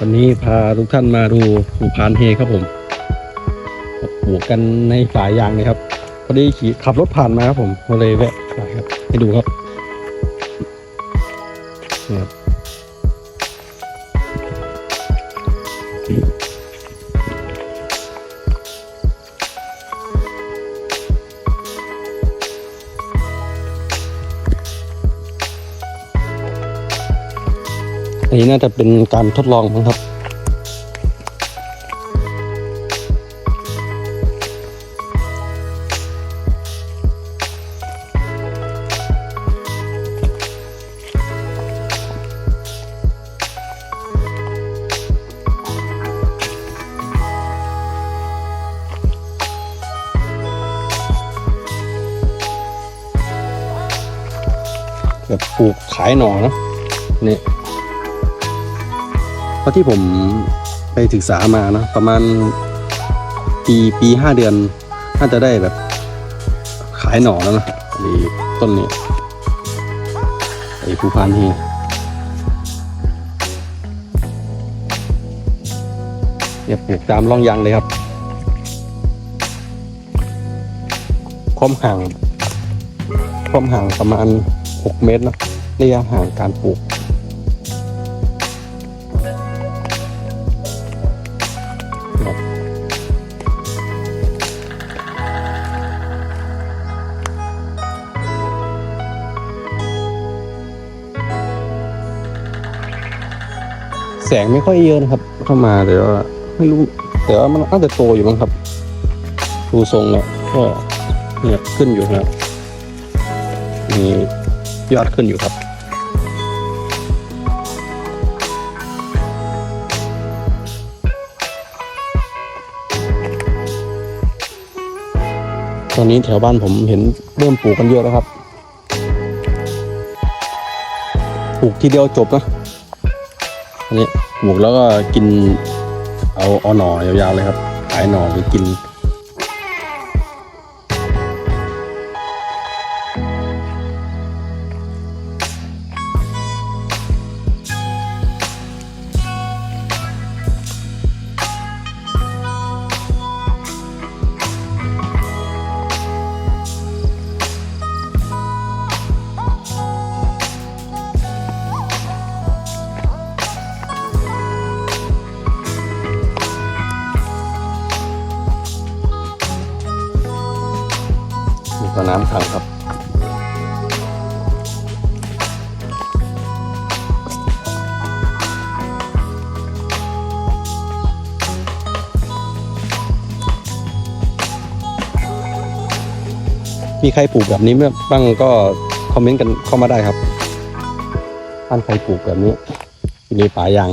วันนี้พาทุกท่านมาดูผูกพานเฮครับผมปลูกกันในสายยางเลยครับพอดีขี่ขับรถผ่านมาครับผมก็เลยแวะถ่ายครับ ให้ดูครับนี่ครับ นี้น่าจะเป็นการทดลองมั้งครับแบบปลูกขายหน่อนะนี่ ราะที่ผมไปศึกษามานะประมาณปีปีห้าเดือนน่าจะได้แบบขายหน่อแล้วนะไอ้ต้นนี้ไอ้ภูพานนี่เนี่ยปลูกตามร่องยางเลยครับความห่างความห่างประมาณ 6 เมตรนะระยะห่างการปลูก ครับแสงไม่ค่อยเยอะนะครับ เข้ามาแต่ว่าไม่รู้แต่ว่ามันน่าจจะโตอยู่มั้งครับดูทรงแล้วก็เนี่ยขึ้นอยู่ครับมียอดขึ้นอยู่ครับ ตอนนี้แถวบ้านผมเห็นเริ่มปลูกกันเยอะแล้วครับ ปลูกทีเดียวจบนะ อันนี้ปลูกแล้วก็กินเอาเอาหน่อยาวๆเลยครับ ขายหน่อหรือกิน มีตัวน้ำขังครับ มีใครปลูกแบบนี้บ้างก็คอมเมนต์กันเข้ามาได้ครับท่านใครปลูกแบบนี้อยู่ในป่ายาง